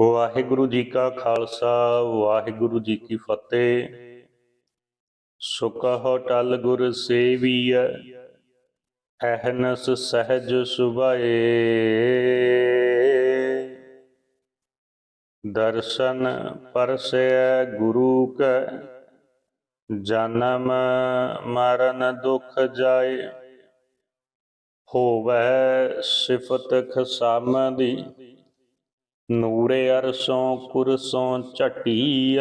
ਵਾਹਿਗੁਰੂ ਜੀ ਕਾ ਖਾਲਸਾ, ਵਾਹਿਗੁਰੂ ਜੀ ਕੀ ਫਤਿਹ। ਸੁਖਹੁ ਟਲ ਗੁਰ ਸੇਵੀਐ, ਅਹਨਸ ਸਹਿਜ ਸੁਭਾਏ। ਦਰਸ਼ਨ ਪਰਸੈ ਗੁਰੂ ਕੈ, ਜਨਮ ਮਰਨ ਦੁਖ ਜਾਏ। ਹੋਵੈ ਸਿਫਤ ਖਸਮ ਦੀ ਨੂਰੇ ਅਰਸੋਂ ਕੁਰਸੋਂ ਝਟੀਐ।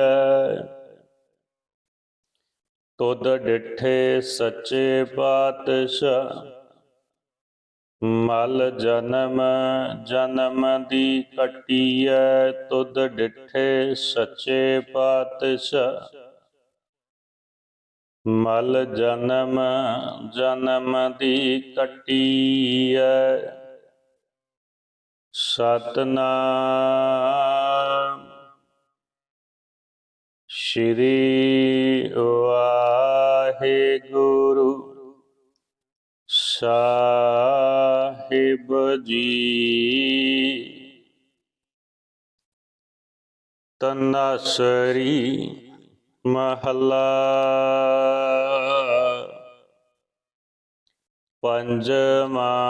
ਤੁਧ ਡਿਠੇ ਸੱਚੇ ਪਾਤਸ਼ਾਹ। ਮਲ ਜਨਮ ਜਨਮ ਦੀ ਕਟੀਐ ਤੁਧ ਡਿਠੇ ਸੱਚੇ ਪਾਤਸ਼ਾਹ। ਮਲ ਜਨਮ ਜਨਮ ਦੀ ਕਟੀਐ ਸਤਨਾਮ। ਸ਼੍ਰੀ ਵਾਹਿਗੁਰੂ ਸਾਹਿਬ ਜੀ। ਤਨਸਰੀ ਮਹਲਾ। ਪੰਜਵਾ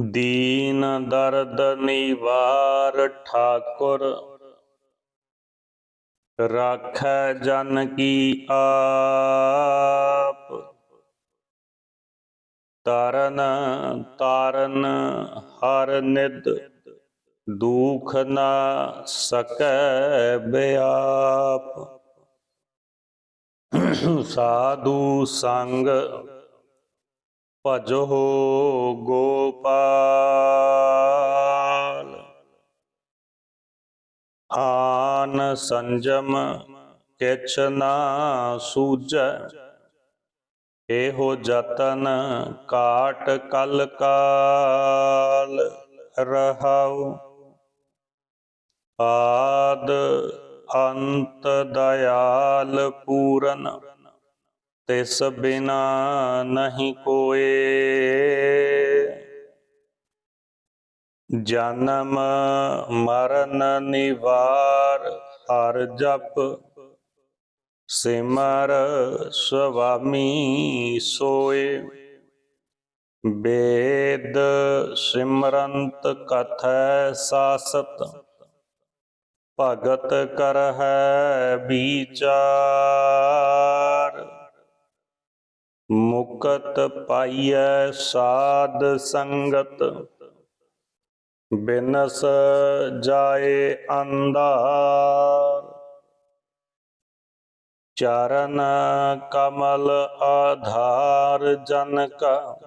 ਦੀਨ ਦਰਦ ਨਿਵਾਰ ਠਾਕੁਰ। ਰਾਖੈ ਜਨ ਕੀ ਆਪ। ਤਰਨ ਤਾਰਨ ਹਰ ਨਿਦ ਦੁਖ ਨਾ ਸਕੈ ਬਿਆਪ। ਸਾਧੂ ਸੰਗ ਭਜੋ ਗੋਪਾਲ। ਆਨ ਸੰਜਮ ਕਿਛ ਨਾ ਸੂਝੈ ਇਹੋ ਜਤਨ ਕਾਟ ਕਲ ਕਾਲ ਰਹਾਉ। ਆਦ ਅੰਤ ਦਇਆਲ ਪੂਰਨ। ਤਿਸ ਬਿਨਾ ਨਹੀਂ ਕੋਏ। ਜਨਮ, ਮਰਨ, ਨਿਵਾਰ, ਹਰ ਜਪ, ਸਿਮਰ, ਸੁਆਮੀ ਸੋਏ। ਵੇਦ ਸਿਮਰੰਤ ਕਥੈ ਸਾਸਤ, ਭਗਤ ਕਰਹਿ ਵਿਚਾਰ। ਮੁਕਤ ਪਾਈਐ ਸਾਧ ਸੰਗਤ। ਬਿਨਸ ਜਾਏ ਅੰਧਾਰ। ਚਰਨ ਕਮਲ ਆਧਾਰ ਜਨ ਕਾ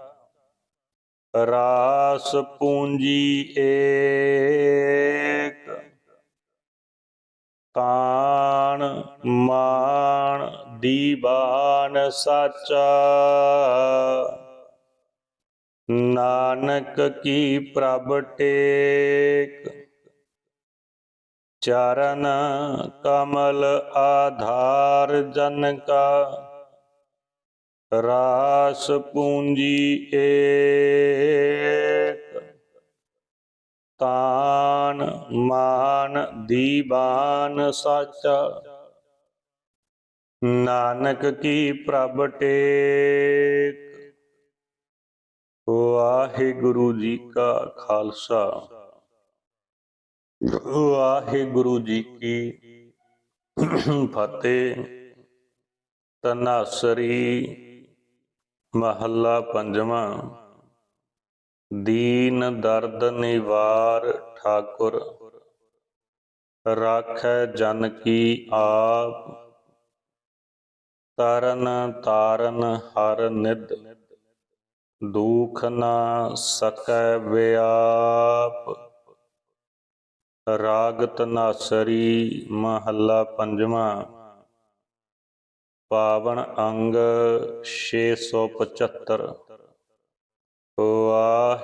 ਰਾਸ ਪੂੰਜੀ ਏਕ। ਤਾਣ ਮਾਣ ਦੀਵਾਨ ਸਾਚਾ। ਨਾਨਕ ਕੀ ਪ੍ਰਭ ਟੇਕ। ਚਰਨ ਕਮਲ ਆਧਾਰ ਜਨ ਕਾ। ਰਾਸ ਪੂੰਜੀ ਏਕ। ਮਾਨ ਦੀਵਾਨ ਸਾਚਾ। ਨਾਨਕ ਕੀ ਪ੍ਰਭ ਟੇਕ। ਵਾਹਿਗੁਰੂ ਜੀ ਕਾ ਖਾਲਸਾ। ਵਾਹਿਗੁਰੂ ਜੀ ਕੀ ਫਤਿਹ। ਤਨਾਸਰੀ ਮਹੱਲਾ ਪੰਜਵਾਂ। ਦੀਨ ਦਰਦ ਨਿਵਾਰ ਠਾਕੁਰ, ਰਾਖੈ ਜਨ ਕੀ ਆਪ, ਤਰਨ ਤਾਰਨ ਹਰ ਨਿਦ ਦੁਖ ਨਾ ਸਕੈ ਵਿਆਪ। ਰਾਗ ਤਨਾਸਰੀ ਮਹੱਲਾ ਪੰਜਵਾਂ, ਪਾਵਨ ਅੰਗ 675